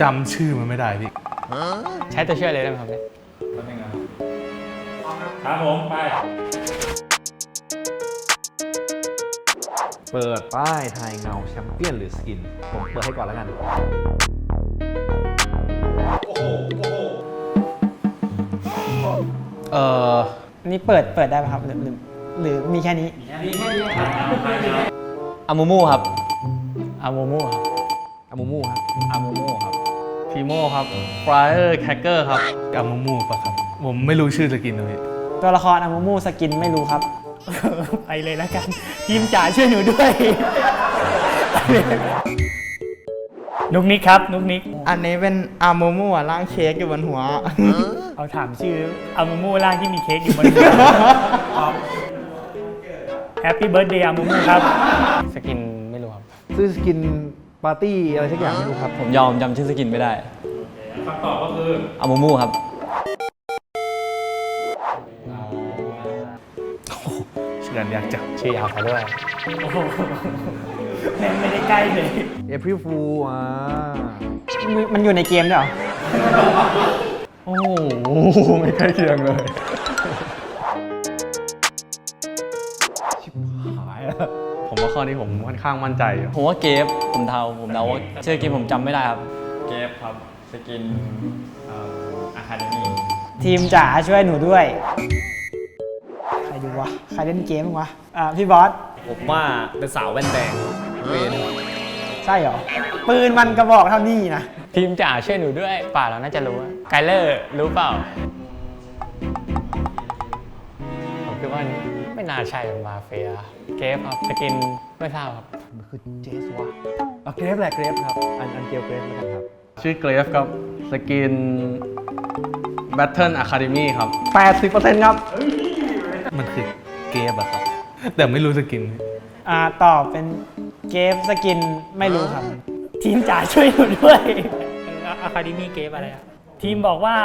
จำชื่อมันไม่ได้พี่ ใช้ตัวช่วยเลยได้ไหมครับเนี่ยครับผมไป เปิดป้ายทายเงาแชมเปี้ยนหรือสกิน ผมเปิดให้ก่อนแล้วกัน เอ่ออันนี้เปิดเปิดได้ไหมครับหรือหรือหรือมีแค่นี้อามูมูครับอามูมูครับอา มูมูครับอามูมูครับทีโมครับฟรายเออร์แคคเกอร์ครับกามูมูปะครับ ผมไม่รู้ชื่อสกินเลย ตัวละครอามูมูสกินไม่รู้ครับ ไปเลยแล้วกันทีมจ๋าช่วยหนูด้วย นุกนิกครับ นุกนิก อันนี้เป็นอาโมโม่อะร่างเค้กอยู่บนหัว เอาถามชื่ออามูมูร่างที่มีเค้กอยู่บนหัวแฮปปี้เบิร์ดเดย์อามูมูครับ สกินไม่รู้ครับ ซื้อสกิน ปาร์ตี้อะไรสักอย่างไม่รู้ครับผมยอมจำชื่อสกินไม่ได้คำตอบก็คืออามูมูครับชื่อกันยากจังชื่อยาวไปด้วย โอ้โหเล่นไม่ได้ใกล้เลยเอพริลฟูอ่ามันอยู่ในเกมด้วยเหรอ โอ้โหไม่ใกล้เคียงเลย ว่าข้อนี้ผมค่อนข้างมั่นใจอยู่ผมว่าเกฟผมเดาผมเดาว่าชื่อสกินผมจำไม่ได้ครับ เกฟครับสกินอะคาเดมี่ทีมจ๋าช่วยหนูด้วย ใครดูวะ ใครเล่นเกมบ้างวะ อ่า พี่บอส ผมว่าเป็นสาวแว่นแดงเวนใช่เหรอ ปืนมันกระบอกเท่านี้นะ ทีมจ๋าช่วยหนูด้วย ป่าเราน่าจะรู้อะไกเลอร์รู้เปล่า มคิดว่าไม่น่าใช่มาเฟีย เกฟครับสกินไม่ทราบครับมันคือเจสวะอะเกรฟแหละเกรฟครับ อันอันเกลเกรฟแล้วกันครับ ชื่อเกรฟครับ สกิน Battle Academy ครับ 80%ครับ มันคือเกฟอะครับ แต่ไม่รู้สกิน อ่าตอบเป็นเกมสกินไม่รู้ครับ ทีมจ๋าช่วยหนูด้วยอะคาเดมี่เกฟอะไรอะทีมบอกว่า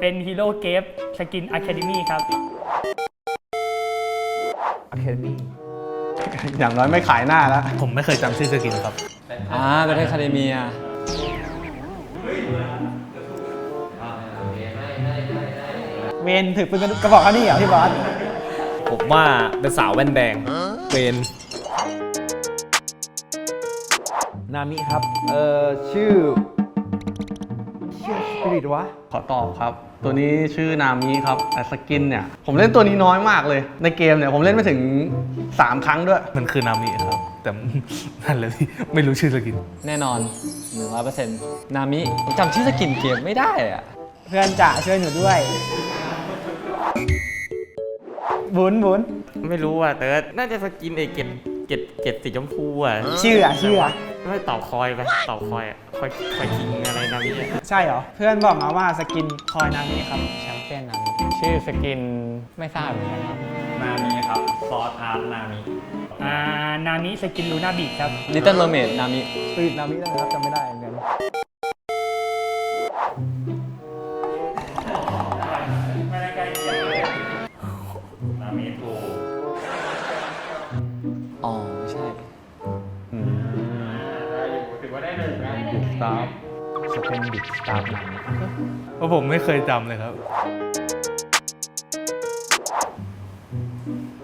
เป็นฮีโร่เกฟสกินอะคาเดมี่ครับอะ เคมีอย่างน้อยไม่ขายหน้าแล้วผมไม่เคยจำชื่อสกินครับอ่าประเทศคาเดเมียเวนถือปืนกระบอกเท่านี้เหรอพี่บอสผมว่าเป็นสาวแว่นแดงเวนนามิครับ เอ่อ ชื่อ ชื่อสปิริตวะ ขอตอบครับ ตัวนี้ชื่อนามิครับแต่สกินเนี่ย ผมเล่นตัวนี้น้อยมากเลย ในเกมเนี่ย ผมเล่นไม่ถึง 3 ครั้งด้วย มันคือนามิครับ แต่ นั่นเลยพี่ไม่รู้ชื่อสกิน แน่นอน100%นามิผมจำชื่อสกินเกมไม่ได้อะเพื่อนจ๋าช่วยหนูด้วยบุญบุญไม่รู้อะแต่น่าจะสกินไอเกต เกตเกตสีชมพูอะชื่ออะชื่ออะไม่ตอบคอยไปตอบคอยอะคอยคอยคิงอะไรนะพี่ใช่เหรอ เพื่อนบอกมาว่าสกินคอยนามิครับ แชมเปี้ยนนามิชื่อสกินไม่ทราบเหมือนกันครับ นามิครับ ซอสอาร์ตนามิอ่านามิสกินลูน่าบีครับ Little Mermaid นามิสปิริตนามินะครับจำไม่ได้เหมือนกัน ตาร์สเปนบิดสตาร์นามิเพราะผมไม่เคยจำเลยครับ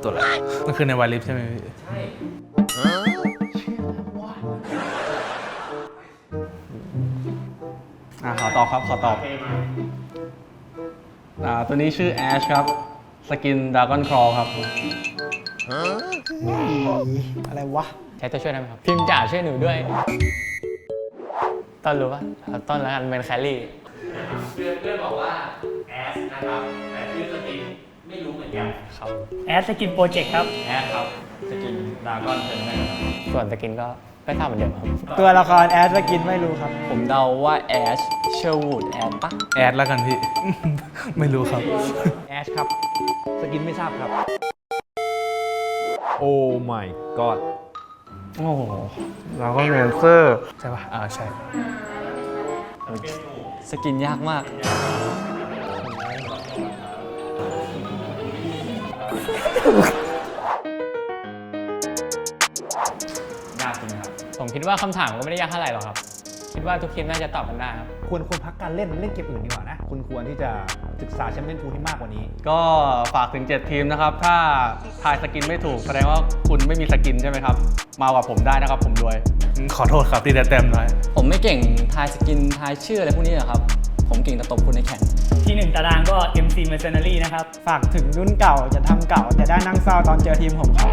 ตัวอะไรมันคือในวายลิฟใช่ไหมพี่อ่าขอตอบครับ ขอตอบอ่าตัวนี้ชื่อแอชครับ สกินดากอนครอครับ อะไรวะ ใช้ตัวช่วยได้ไหมครับทีมจ๋าช่วยหนูด้วย ต้นรู้ปะเอาต้นแล้วกันเป็นแคลรี่ครับ แอดสกินโปรเจกต์ครับ แอดครับสกินดากอนเทนเนอร์ส่วนสกินก็ไม่ทราบเหมือนเดิมครับ ตัวละครแอดสกินไม่รู้ครับ ผมเดาว่าแอชเชอร์วูดแอดปะแอดแล้วกันพี่ ไม่รู้ครับ แอชครับ สกินไม่ทราบครับ โอ้ my god โอ้โหเราก็เรนเซอร์ใช่ป่ะอ่าใช่สกินยากมากยากจริงครับ ผมคิดว่าคำถามก็ไม่ได้ยากเท่าไหร่หรอกครับจคิดว่าทุกทีมน่าจะตอบกันได้ครับ ควรควรพักการเล่นเล่นเกมอื่นดีกว่านะ คุณควรที่จะ ศึกษาแชมเปี้ยนพูลให้มากกว่านี้ ก็ฝากถึง 7 ทีมนะครับ ถ้าทายสกินไม่ถูก แสดงว่าคุณไม่มีสกินใช่ไหมครับ มากับผมได้นะครับ ผมรวย ขอโทษครับที่ได้แต้มน้อย ผมไม่เก่งทายสกินทายชื่ออะไรพวกนี้หรอกครับ ผมเก่งแต่ตบคุณในแข่ง ที่หนึ่งตารางก็ MC Mercenary นะครับ ฝากถึงรุ่นเก่าจะทำเก่า แต่ได้นั่งเศร้าตอนเจอทีมผมครับ